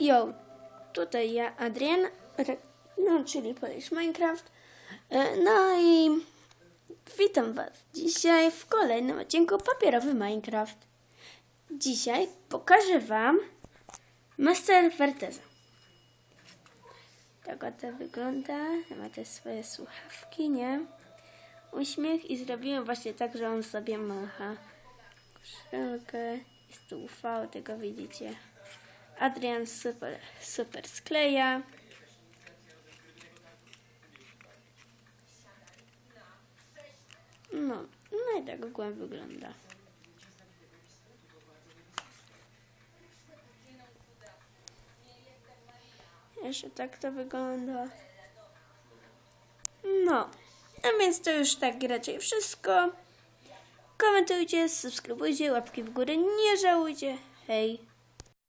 Yo, tutaj ja, Adrian, no, czyli Polish Minecraft. E, No i witam Was dzisiaj w kolejnym odcinku Papierowy Minecraft. Dzisiaj pokażę Wam Master Verteza. Tak oto wygląda. Ma te swoje słuchawki, nie? Uśmiech i zrobiłem właśnie tak, że on sobie macha. Koszulkę. Jest tu UV, tego widzicie. Adrian super, super skleja. No, no i tak ogółem wygląda. Jeszcze tak to wygląda. No, a więc to już tak raczej wszystko. Komentujcie, subskrybujcie, łapki w górę, nie żałujcie. Hej!